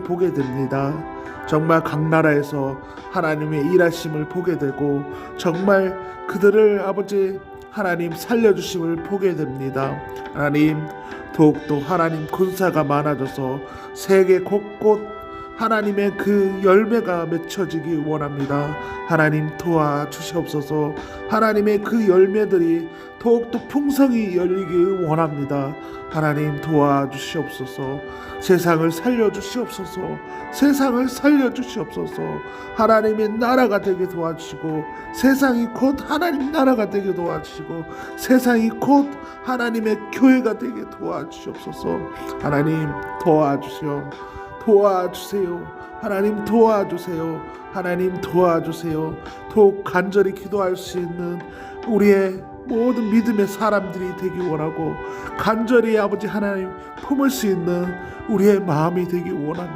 보게 됩니다. 정말 각 나라에서 하나님의 일하심을 보게 되고 정말 그들을 아버지 하나님 살려주심을 보게 됩니다. 하나님 더욱더 하나님 군사가 많아져서 세계 곳곳 하나님의 그 열매가 맺혀지기 원합니다. 하나님 도와주시옵소서. 하나님의 그 열매들이 더욱더 풍성히 열리기 원합니다. 하나님 도와주시옵소서. 세상을 살려주시옵소서. 세상을 살려주시옵소서. 하나님의 나라가 되게 도와주시고 세상이 곧 하나님 나라가 되게 도와주시고 세상이 곧 하나님의 교회가 되게 도와주시옵소서. 하나님 도와주시오. 도와주세요. 하나님 도와주세요. 하나님 도와주세요. 더욱 간절히 기도할 수 있는 우리의 모든 믿음의 사람들이 되기 원하고 간절히 아버지 하나님 품을 수 있는 우리의 마음이 되기 원합니다.